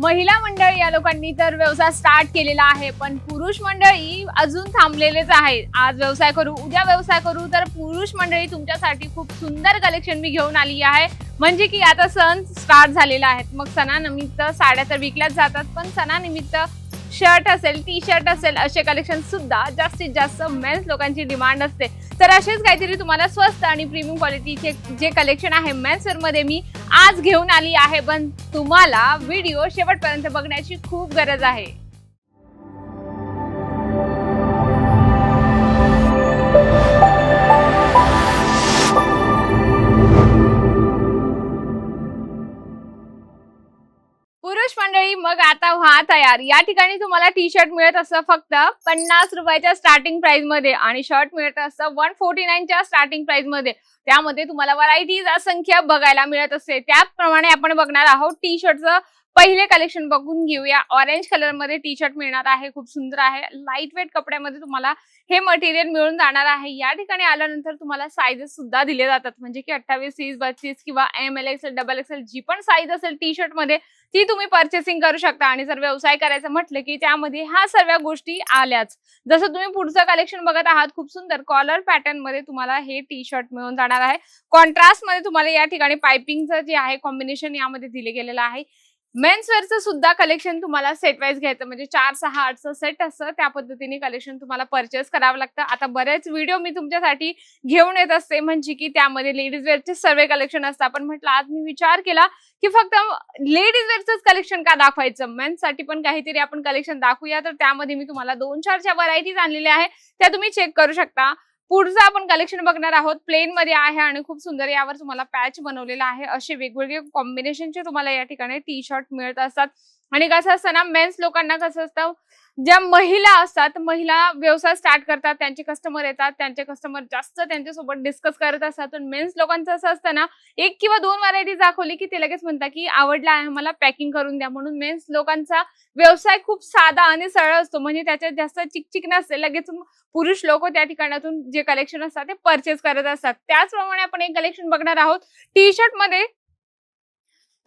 महिला मंडळी या लोकांनी तर व्यवसाय स्टार्ट केलेला आहे पण पुरुष मंडळी अजून थांबलेलेच आहे आज व्यवसाय करू उद्या व्यवसाय करू तर पुरुष मंडळी तुमच्यासाठी खूप सुंदर कलेक्शन मी घेऊन आली आहे. म्हणजे की आता सण स्टार्ट झालेला आहे. मग सणानिमित्त साड्या तर विकल्याच जातात पण सणानिमित्त शर्ट असेल टी शर्ट असेल असे कलेक्शन सुद्धा जास्तीत जास्त मेन्स लोकांची डिमांड असते. तर असेच काहीतरी तुम्हाला स्वस्त आणि प्रीमियम क्वालिटीचे जे कलेक्शन आहे मेन्सवेअरमध्ये मी आज घेऊन आली आहे पण तुम्हाला व्हिडिओ शेवटपर्यंत बघण्याची खूप गरज आहे. पुरुष मंडळी मग आता व्हा तयार. या ठिकाणी तुम्हाला टी शर्ट मिळत असतं फक्त पन्नास रुपयाच्या स्टार्टिंग प्राइसमध्ये आणि शर्ट मिळत असतं वन फोर्टी नाईनच्या स्टार्टिंग प्राइसमध्ये. त्यामध्ये तुम्हाला व्हरायटीज असंख्य बघायला मिळत असते. त्याप्रमाणे आपण बघणार आहोत टी शर्टचं पहिले कलेक्शन बघून घेऊया. ऑरेंज कलरमध्ये टी शर्ट मिळणार आहे खूप सुंदर आहे. लाइट वेट कपड्यामध्ये तुम्हाला हे मटेरियल मिळून जाणार आहे. या ठिकाणी आल्यानंतर तुम्हाला साईजेस सुद्धा दिले जातात. म्हणजे की अठ्ठावीस तीस बत्तीस किंवा M L XL double XL जी पण साईज असेल टी शर्टमध्ये ती तुम्ही परचेसिंग करू शकता. आणि जर व्यवसाय करायचं म्हटलं की त्यामध्ये ह्या सर्व गोष्टी आल्याच. जसं तुम्ही पुढचं कलेक्शन बघत आहात खूप सुंदर कॉलर पॅटर्नमध्ये तुम्हाला हे टी शर्ट मिळून जाणार आहे. कॉन्ट्रास्टमध्ये तुम्हाला या ठिकाणी पायपिंगचं जे आहे कॉम्बिनेशन यामध्ये दिले गेलेलं आहे. मेन्स वेअरचं सुद्धा कलेक्शन तुम्हाला सेट वाईज घ्यायचं म्हणजे चार सहा आठचं सेट असतं. त्या पद्धतीने कलेक्शन तुम्हाला परचेस करावं लागतं. आता बरेच व्हिडिओ मी तुमच्यासाठी घेऊन येत असते म्हणजे की त्यामध्ये लेडीज वेअरचे सर्व कलेक्शन असतात पण म्हटलं आज मी विचार केला की फक्त लेडीज वेअरचंच कलेक्शन का दाखवायचं? मेन्ससाठी पण काहीतरी आपण कलेक्शन दाखवूया. तर त्यामध्ये मी तुम्हाला दोन चारच्या व्हरायटीज आणलेल्या आहेत त्या तुम्ही चेक करू शकता. पुढचं आपण कलेक्शन बघणार आहोत. प्लेन मध्ये आहे आणि खूप सुंदर यावर तुम्हाला पॅच बनवलेला आहे. असे वेगवेगळे कॉम्बिनेशनचे तुम्हाला या ठिकाणी टी शर्ट मिळत असतात. आणि कसं असतं ना मेन्स लोकांना कसं असतं ज्या महिला असतात महिला व्यवसाय स्टार्ट करतात त्यांचे कस्टमर येतात त्यांचे कस्टमर जास्त त्यांच्यासोबत डिस्कस करत असतात. पण मेन्स लोकांचं असं असतं ना एक किंवा दोन व्हरायटी दाखवली की ते लगेच म्हणतात की आवडला आहे मला पॅकिंग करून द्या. म्हणून मेन्स लोकांचा व्यवसाय खूप साधा आणि सरळ असतो. म्हणजे त्याच्यात जास्त चिकचिक नसते. लगेच पुरुष लोक त्या ठिकाणातून जे कलेक्शन असतात ते परचेस करत असतात. त्याचप्रमाणे आपण एक कलेक्शन बघणार आहोत. टी शर्टमध्ये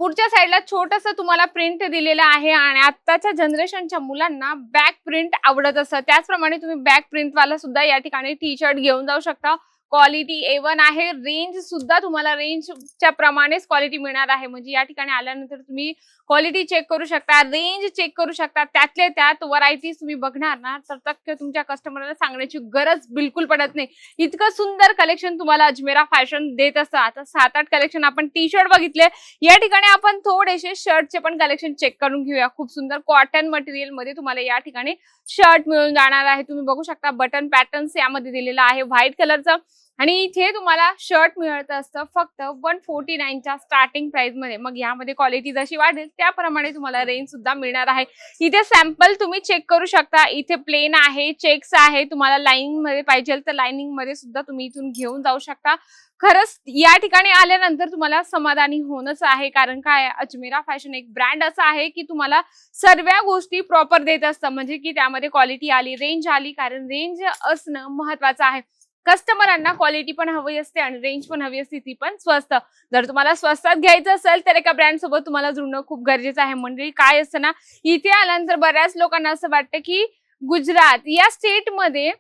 पुढच्या साईडला छोटस तुम्हाला प्रिंट दिलेलं आहे आणि आत्ताच्या जनरेशनच्या मुलांना बॅक प्रिंट आवडत असतं. त्याचप्रमाणे तुम्ही बॅक प्रिंट वाला सुद्धा या ठिकाणी टी शर्ट घेऊन जाऊ शकता. क्वालिटी ए वन आहे. रेंज सुद्धा तुम्हाला रेंजच्या प्रमाणेच क्वालिटी मिळणार आहे. म्हणजे या ठिकाणी आल्यानंतर तुम्ही क्वालिटी चेक करू शकता. रेंज चेक करू शकता. त्यातले त्यात व्हरायटीज तुम्ही बघणार ना तर तक्क तुमच्या कस्टमरला सांगण्याची गरज बिलकुल पडत नाही. इतकं सुंदर कलेक्शन तुम्हाला अजमेरा फॅशन देत असतं. आता सात आठ कलेक्शन आपण टी शर्ट बघितले. या ठिकाणी आपण थोडेसे शर्टचे पण कलेक्शन चेक करून घेऊया. खूप सुंदर कॉटन मटेरियलमध्ये तुम्हाला या ठिकाणी शर्ट मिळून जाणार आहे. तुम्ही बघू शकता बटन पॅटर्न्स यामध्ये दिलेला आहे. व्हाईट कलरचं आणि इथे तुम्हाला शर्ट मिळत असतं फक्त वन फोर्टी नाईनच्या स्टार्टिंग प्राइसमध्ये मग यामध्ये क्वालिटी जशी वाढेल त्याप्रमाणे तुम्हाला रेंज सुद्धा मिळणार आहे. इथे सॅम्पल तुम्ही चेक करू शकता. इथे प्लेन आहे चेक्स आहे. तुम्हाला लाईनिंगमध्ये पाहिजे तर लाइनिंगमध्ये सुद्धा तुम्ही इथून घेऊन जाऊ शकता. खरंच या ठिकाणी आल्यानंतर तुम्हाला समाधानी होणंच आहे. कारण काय? अजमेरा फॅशन एक ब्रँड असं आहे की तुम्हाला सर्व गोष्टी प्रॉपर देत असतं. म्हणजे की त्यामध्ये क्वालिटी आली रेंज आली. कारण रेंज असणं महत्वाचं आहे. कस्टमरांना क्वालिटी पण हवी असते आणि रेंज पण हवी असते ती पण स्वस्त. जर तुम्हाला स्वस्तात घ्यायचं असेल तर एका ब्रँड सोबत तुम्हाला जुळणं खूप गरजेचं आहे. मंडळी काय असतं ना इथे आल्यानंतर बऱ्याच लोकांना असं वाटतं की गुजरात या स्टेटमध्ये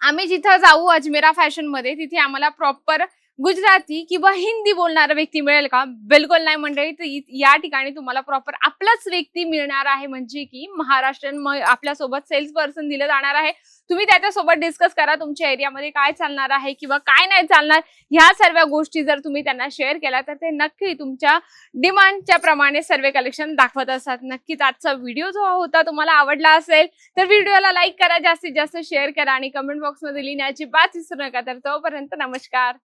आम्ही जिथं जाऊ अजमेरा फॅशनमध्ये तिथे आम्हाला प्रॉपर गुजराती किंवा हिंदी बोलणारा व्यक्ती मिळेल का? बिलकुल नाही मंडळी. तर या ठिकाणी तुम्हाला प्रॉपर आपलाच व्यक्ती मिळणार आहे. म्हणजे की महाराष्ट्रीयन आपल्या आपल्यासोबत सेल्स पर्सन दिलं जाणार आहे. तुम्ही त्याच्यासोबत डिस्कस करा. तुमच्या एरियामध्ये काय चालणार आहे किंवा काय नाही चालणार. ह्या सर्व गोष्टी जर तुम्ही त्यांना शेअर केल्या तर ते नक्की तुमच्या डिमांडच्या प्रमाणे सर्व कलेक्शन दाखवत असतात. नक्कीच आजचा व्हिडिओ जो होता तुम्हाला आवडला असेल तर व्हिडिओला लाईक करा. जास्तीत जास्त शेअर करा आणि कमेंट बॉक्समध्ये लिहिण्याची बात विसरू नका. तर तोपर्यंत नमस्कार.